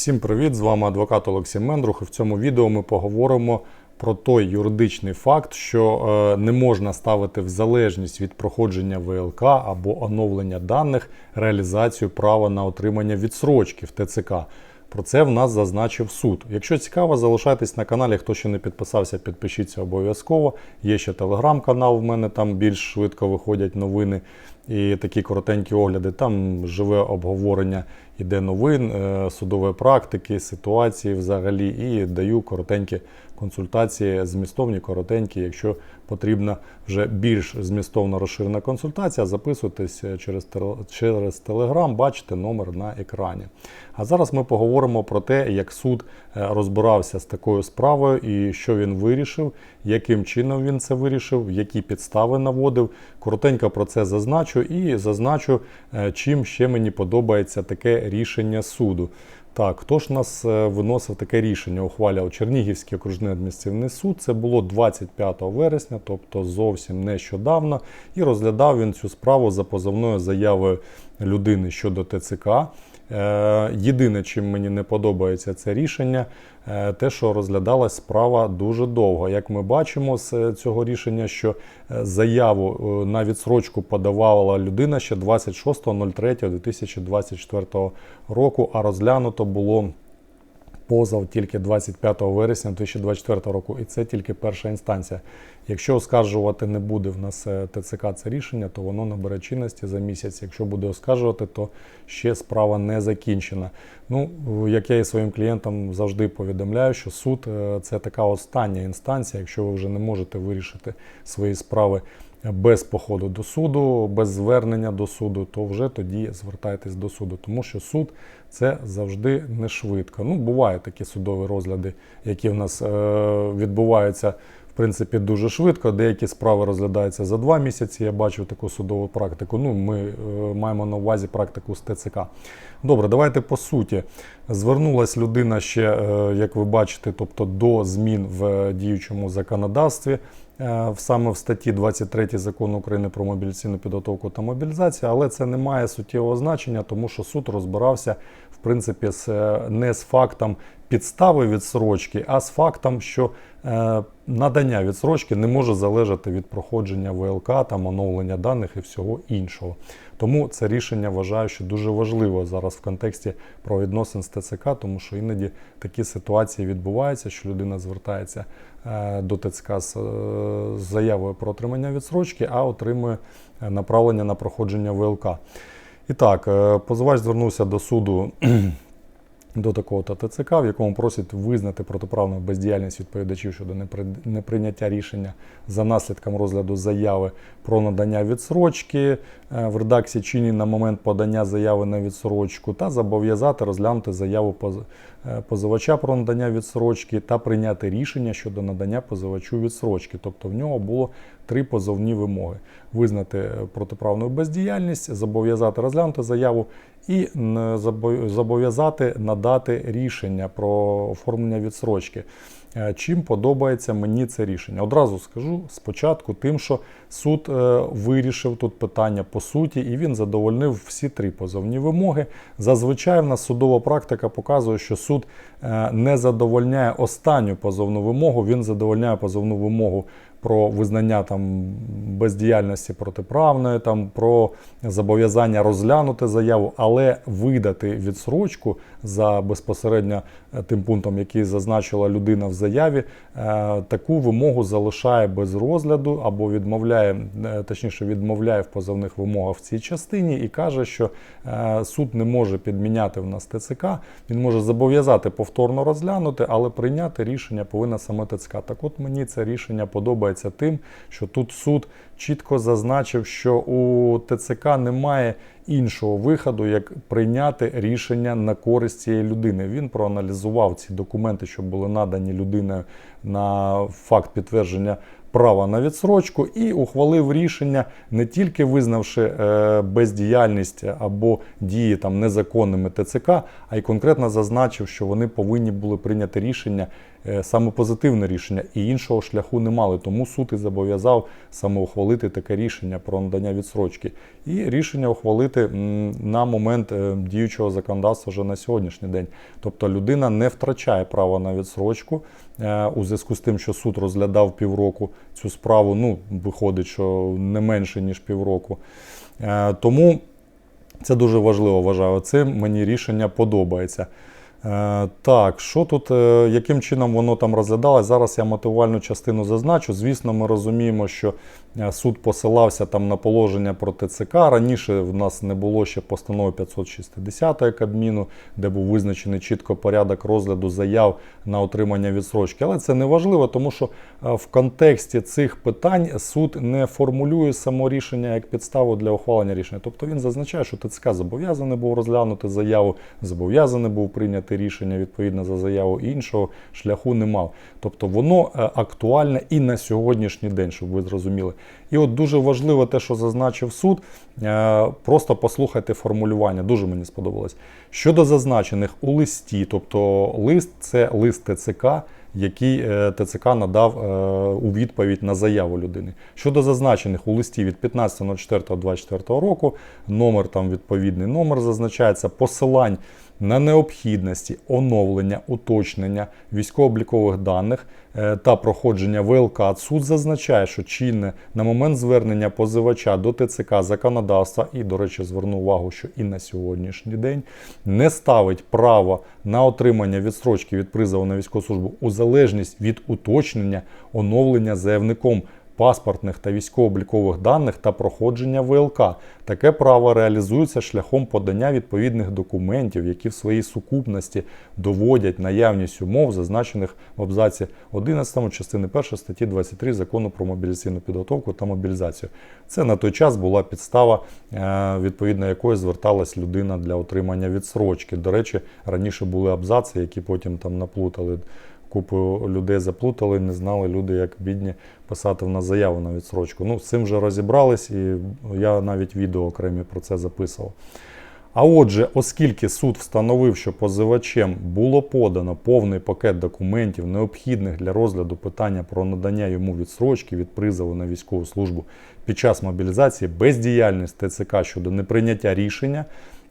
Всім привіт! З вами адвокат Олексій Мендрух. І в цьому відео ми поговоримо про той юридичний факт, що е, не можна ставити в залежність від проходження ВЛК або оновлення даних реалізацію права на отримання відсрочки в ТЦК. Про це в нас зазначив суд. Якщо цікаво, залишайтесь на каналі. Хто ще не підписався, підпишіться обов'язково. Є ще телеграм-канал. В мене там більш швидко виходять новини і такі коротенькі огляди. Там живе обговорення іде новин, е, судової практики, ситуації взагалі, і даю коротенькі консультації, змістовні, коротенькі. Якщо потрібна вже більш змістовно розширена консультація, записуйтесь через, через Телеграм, бачите номер на екрані. А зараз ми поговоримо про те, як суд е, розбирався з такою справою і що він вирішив, яким чином він це вирішив, які підстави наводив. Коротенько про це зазначу і зазначу, е, чим ще мені подобається таке рішення суду. Так, хто ж нас е, виносив таке рішення? Ухваляв Чернігівський окружний адміністративний суд. Це було 25 вересня, тобто зовсім нещодавно. І розглядав він цю справу за позовною заявою людини щодо ТЦК. Е, Єдине, чим мені не подобається це рішення, е, те, що розглядалась справа дуже довго. Як ми бачимо з е, цього рішення, що заяву на відсрочку подавала людина ще 26.03.2024 року, а розглянуто було позов тільки 25 вересня 2024 року, і це тільки перша інстанція. Якщо оскаржувати не буде в нас е, ТЦК це рішення, то воно набере чинності за місяць. Якщо буде оскаржувати, то ще справа не закінчена. Ну, як я і своїм клієнтам завжди повідомляю, що суд е, це така остання інстанція, якщо ви вже не можете вирішити свої справи без походу до суду, без звернення до суду, то вже тоді звертайтесь до суду, тому що суд це завжди не швидко. Ну, бувають такі судові розгляди, які в нас е, відбуваються. Принципі, дуже швидко. Деякі справи розглядаються за два місяці. Я бачив таку судову практику. Ну, ми е, маємо на увазі практику з ТЦК. Добре, давайте по суті. Звернулась людина ще, е, як ви бачите, тобто до змін в діючому законодавстві. е, Саме в статті 23 закону України про мобілізаційну підготовку та мобілізацію, але це не має суттєвого значення, тому що суд розбирався принципі е, не з фактом підстави відсрочки, а з фактом, що е, надання відсрочки не може залежати від проходження ВЛК, там оновлення даних і всього іншого. Тому це рішення вважаю, що дуже важливо зараз в контексті правовідносин з ТЦК, тому що іноді такі ситуації відбуваються, що людина звертається е, до ТЦК з, заявою про отримання відсрочки, а отримує направлення на проходження ВЛК. І так, е, позивач звернувся до суду до такого ТЦК, в якому просять визнати протиправну бездіяльність відповідачів щодо неприйняття рішення за наслідком розгляду заяви про надання відсрочки е, в редакції чині на момент подання заяви на відсрочку та зобов'язати розглянути заяву позивача про надання відсрочки та прийняти рішення щодо надання позивачу відсрочки. Тобто в нього було три позовні вимоги: визнати е, протиправну бездіяльність, зобов'язати розглянути заяву і м, зобов'язати надати рішення про оформлення відсрочки. Е, Чим подобається мені це рішення? Одразу скажу спочатку, тим, що суд е, вирішив тут питання по суті, і він задовольнив всі три позовні вимоги. Зазвичай в нас судова практика показує, що суд е, не задовольняє останню позовну вимогу, він задовольняє позовну вимогу про визнання там бездіяльності протиправної, там про зобов'язання розглянути заяву, але видати відсрочку за безпосередньо е, тим пунктом, який зазначила людина в заяві, е, таку вимогу залишає без розгляду або відмовляє, е, точніше відмовляє в позовних вимогах в цій частині і каже, що суд не може підміняти в нас ТЦК, він може зобов'язати повторно розглянути, але прийняти рішення повинна саме ТЦК. Так от мені це рішення подобається тим, що тут суд чітко зазначив, що у ТЦК немає іншого виходу, як прийняти рішення на користь цієї людини. Він проаналізував ці документи, що були надані людиною на факт підтвердження права на відсрочку, і ухвалив рішення, не тільки визнавши е, бездіяльність або дії там незаконними ТЦК, а й конкретно зазначив, що вони повинні були прийняти рішення саме позитивне рішення, і іншого шляху не мали. Тому суд і зобов'язав саме ухвалити таке рішення про надання відсрочки. І рішення ухвалити на момент е, діючого законодавства вже на сьогоднішній день. Тобто людина не втрачає право на відсрочку е, у зв'язку з тим, що суд розглядав півроку цю справу. Ну, виходить, що не менше ніж півроку. Е, Тому це дуже важливо вважаю. Цим мені рішення подобається. Е, так, що тут, е, яким чином воно там розглядалось? Зараз я мотивувальну частину зазначу. Звісно, ми розуміємо, що суд посилався там на положення про ТЦК. Раніше в нас не було ще постанови 560 Кабміну, де був визначений чітко порядок розгляду заяв на отримання відсрочки. Але це не важливо, тому що е, в контексті цих питань суд не формулює само рішення як підставу для ухвалення рішення. Тобто він зазначає, що ТЦК зобов'язаний був розглянути заяву, зобов'язаний був прийняти рішення відповідно за заяву іншого шляху не мав. Тобто воно е, актуальне і на сьогоднішній день, щоб ви зрозуміли. І от дуже важливо те, що зазначив суд. е, Просто послухайте формулювання, дуже мені сподобалось. Щодо зазначених у листі, тобто лист це лист ТЦК, який е, ТЦК надав е, у відповідь на заяву людини. Щодо зазначених у листі від 15.04.24 року, номер там відповідний номер зазначається, посилань на необхідності оновлення, уточнення військово-облікових даних е, та проходження ВЛК. Суд зазначає, що чинне на момент звернення позивача до ТЦК законодавства, і, до речі, зверну увагу, що і на сьогоднішній день не ставить право на отримання відстрочки від призову на військову службу у залежність від уточнення оновлення заявником паспортних та військово-облікових даних та проходження ВЛК. Таке право реалізується шляхом подання відповідних документів, які в своїй сукупності доводять наявність умов, зазначених в абзаці 11 частини 1 статті 23 закону про мобілізаційну підготовку та мобілізацію. Це на той час була підстава, е, відповідно якої зверталась людина для отримання відсрочки. До речі, раніше були абзаци, які потім там наплутали. Купу людей заплутали, не знали люди, як бідні писати в нас заяву на відсрочку. Ну, з цим вже розібрались, і я навіть відео окремі про це записував. А отже, оскільки суд встановив, що позивачем було подано повний пакет документів, необхідних для розгляду питання про надання йому відсрочки від призову на військову службу під час мобілізації, бездіяльність ТЦК щодо неприйняття рішення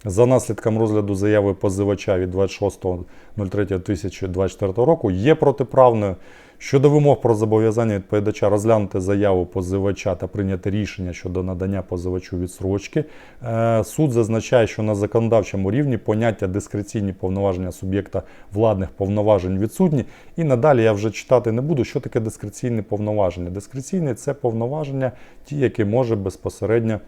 за наслідком розгляду заяви позивача від 26.03.2024 року є протиправною. Щодо вимог про зобов'язання відповідача розглянути заяву позивача та прийняти рішення щодо надання позивачу відсрочки, е, суд зазначає, що на законодавчому рівні поняття дискреційні повноваження суб'єкта владних повноважень відсутні. І надалі я вже читати не буду, що таке дискреційне повноваження. Дискреційне це повноваження, ті, які може безпосередньо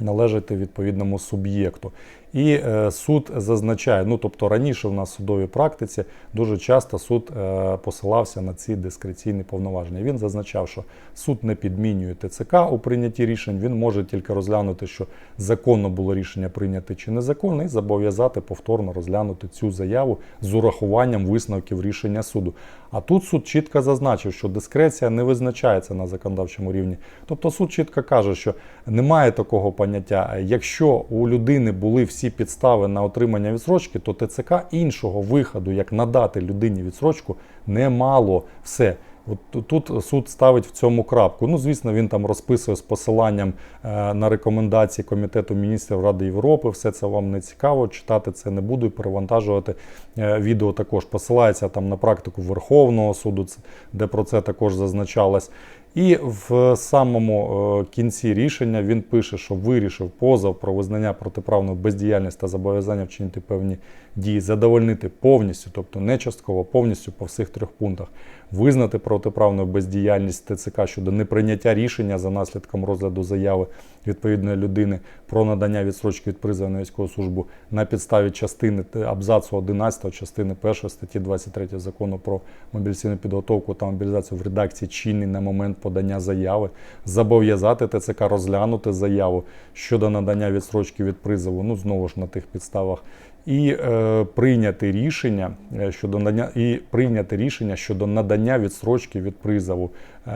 належати відповідному суб'єкту. І е, суд зазначає, ну тобто раніше в нас в судовій практиці дуже часто суд е, посилався на ці дискреційні повноваження. Він зазначав, що суд не підмінює ТЦК у прийнятті рішень, він може тільки розглянути, що законно було рішення прийняти чи незаконно, і зобов'язати повторно розглянути цю заяву з урахуванням висновків рішення суду. А тут суд чітко зазначив, що дискреція не визначається на законодавчому рівні. Тобто суд чітко каже, що немає такого поняття. Якщо у людини були всі підстави на отримання відсрочки, то ТЦК іншого виходу, як надати людині відсрочку, не мало все. От тут суд ставить в цьому крапку. Ну, звісно, він там розписує з посиланням е, на рекомендації Комітету міністрів Ради Європи. Все це вам не цікаво. Читати це не буду і перевантажувати. Е, відео також посилається там на практику Верховного суду, де про це також зазначалось. І в самому е, кінці рішення він пише, що вирішив позов про визнання протиправної бездіяльності та зобов'язання вчинити певні дії, задовольнити повністю, тобто не частково, повністю по всіх трьох пунктах, визнати протиправну бездіяльність ТЦК щодо неприйняття рішення за наслідком розгляду заяви відповідної людини про надання відсрочки від призову на військову службу на підставі частини абзацу 11 частини 1 статті 23 закону про мобілізаційну підготовку та мобілізацію в редакції чинний на момент подання заяви, зобов'язати ТЦК розглянути заяву щодо надання відсрочки від призову, ну знову ж на тих підставах, і е, прийняти рішення е, щодо надання і прийняти рішення щодо надання відстрочки від призову е,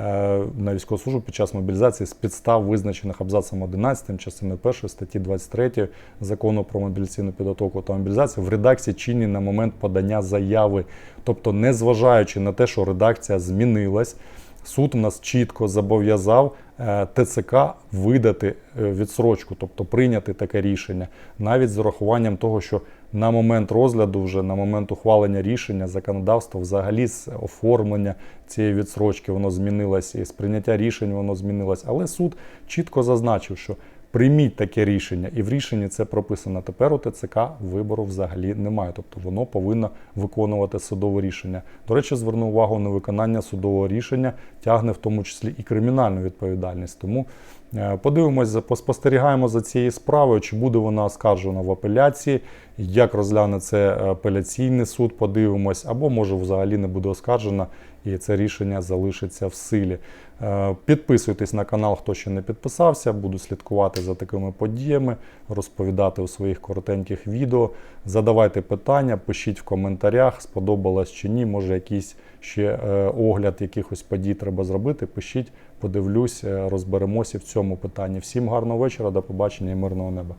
на військову службу під час мобілізації з підстав, визначених абзацом 11 частини 1 статті 23 закону про мобілізаційну підготовку та мобілізацію в редакції чинній на момент подання заяви, тобто незважаючи на те, що редакція змінилась. Суд нас чітко зобов'язав е, ТЦК видати е, відсрочку, тобто прийняти таке рішення, навіть з урахуванням того, що на момент розгляду, вже на момент ухвалення рішення законодавство, взагалі з оформлення цієї відсрочки воно змінилось, і з прийняття рішень воно змінилось. Але суд чітко зазначив, що прийміть таке рішення, і в рішенні це прописано. Тепер у ТЦК вибору взагалі немає. Тобто воно повинно виконувати судове рішення. До речі, зверну увагу на виконання судового рішення тягне в тому числі і кримінальну відповідальність. Тому е, подивимось, поспостерігаємо за цією справою, чи буде вона оскаржена в апеляції, як розгляне це апеляційний суд, подивимось, або може взагалі не буде оскаржена і це рішення залишиться в силі. Е, Підписуйтесь на канал, хто ще не підписався. Буду слідкувати за такими подіями, розповідати у своїх коротеньких відео. Задавайте питання, пишіть в коментарях, сподобалось чи ні. Може, якийсь ще е, огляд якихось подій треба зробити. Пишіть, подивлюсь, е, розберемося в цьому питанні. Всім гарного вечора, до побачення і мирного неба.